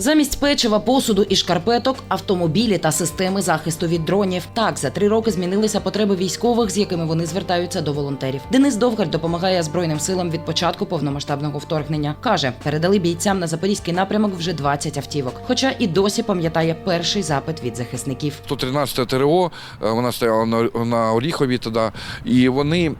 Замість печива, посуду і шкарпеток, автомобілі та системи захисту від дронів. Так за три роки змінилися потреби військових, з якими вони звертаються до волонтерів. Денис Довгаль допомагає збройним силам від початку повномасштабного вторгнення. каже, передали бійцям на запорізький напрямок вже 20 автівок. Хоча і досі пам'ятає перший запит від захисників. 113 ТРО, е, вона стояла на Оріхові тоді, і вони.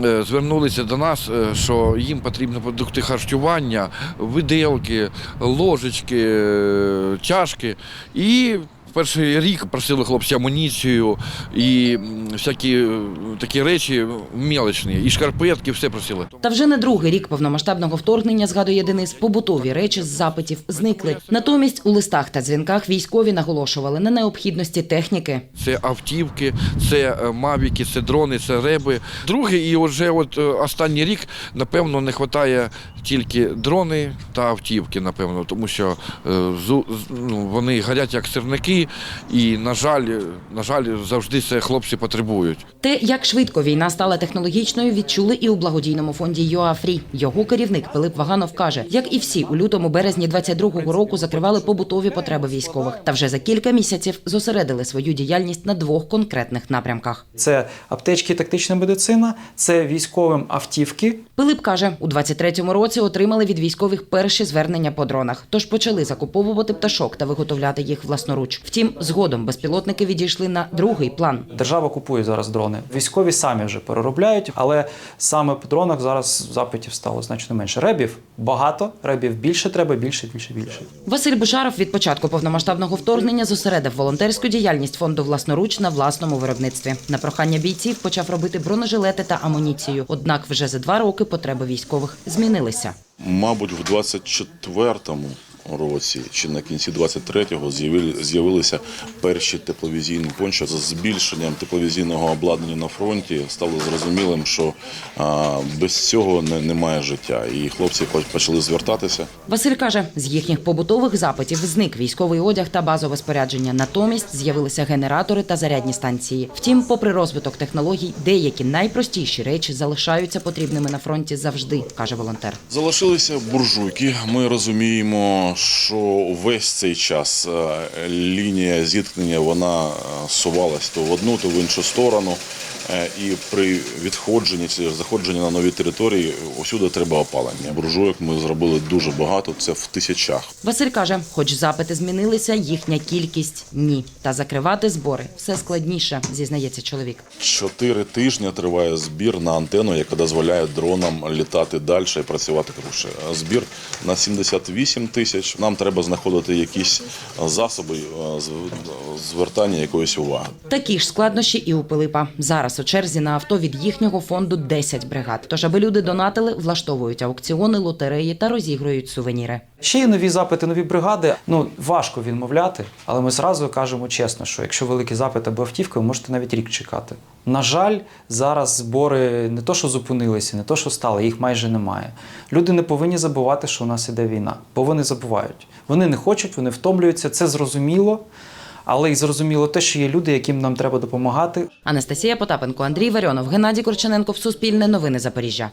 Е, Звернулися до нас, е, що їм потрібні продукти харчування, виделки, ложечки, е, чашки. І перший рік просили хлопці амуніцію і всякі е, такі речі мелочні, і шкарпетки, все просили. Та вже не другий рік повномасштабного вторгнення, згадує Денис, побутові речі з запитів зникли. Натомість у листах та дзвінках військові наголошували на необхідності техніки. Це автівки, це е, мавіки, це дрони, це реби. Другий і вже от е, останній рік, напевно, не вистачає тільки дрони та автівки, напевно, тому що ну, вони горять як сирники, і, на жаль, на жаль, завжди це хлопці потребують. Те, як швидко війна стала технологічною, відчули і у благодійному фонді ЮАФРІ. Його керівник Пилип Ваганов каже, як і всі у лютому березні 22-го року закривали побутові потреби військових, та вже за кілька місяців зосередили свою діяльність на двох конкретних напрямках. Це аптечки тактична медицина, це військовим автівки. Пилип каже, у 23-му році отримали від військових перші звернення по дронах, тож почали закуповувати пташок та виготовляти їх власноруч. Втім, згодом безпілотники відійшли на другий план. Держава купує зараз дрони. Військові самі вже переробляють, але саме по дронах зараз запитів стало значно менше. Ребів багато, ребів більше треба, більше, більше, більше. Василь Бушаров від початку повномасштабного вторгнення зосередив волонтерську діяльність фонду власноруч на власному виробництві. На прохання бійців почав робити бронежилети та амуніцію. Однак вже за два роки потреби військових змінилися. Мабуть, в 24-му році чи на кінці 23-го з'явили- з'явилися перші тепловізійні пончо. З збільшенням тепловізійного обладнання на фронті стало зрозумілим, що без цього не, немає життя. І хлопці почали звертатися. Василь каже, з їхніх побутових запитів зник військовий одяг та базове спорядження. Натомість з'явилися генератори та зарядні станції. Втім, попри розвиток технологій, деякі найпростіші речі залишаються потрібними на фронті завжди, каже волонтер. Залишилися буржуйки. Ми розуміємо, що весь цей час е, лінія зіткнення вона е, сувалась то в одну, то в іншу сторону. Е, І при відходженні чи заходженні на нові території усюди треба опалення. Буржуйок ми зробили дуже багато, це в тисячах. Василь каже, хоч запити змінилися, їхня кількість ні. Та закривати збори все складніше, зізнається чоловік. Чотири тижні триває збір на антенну, яка дозволяє дронам літати далі і працювати круче. Збір на 78 тисяч. Нам треба знаходити якісь засоби е, звертання якоїсь уваги. Такі ж складнощі і у Пилипа. Зараз у черзі на авто від їхнього фонду 10 бригад. Тож, аби люди донатили, влаштовують аукціони, лотереї та розігрують сувеніри. Ще є нові запити, нові бригади. Ну важко відмовляти, але ми зразу кажемо чесно, що якщо великий запит або автівка, ви можете навіть рік чекати. На жаль, зараз збори не то, що зупинилися, не то, що стали, їх майже немає. Люди не повинні забувати, що у нас іде війна, бо вони забувають. Вони не хочуть, вони втомлюються. Це зрозуміло. Але й зрозуміло те, що є люди, яким нам треба допомагати. Анастасія Потапенко, Андрій Варіонов, Геннадій Корчененко Суспільне новини Запоріжжя.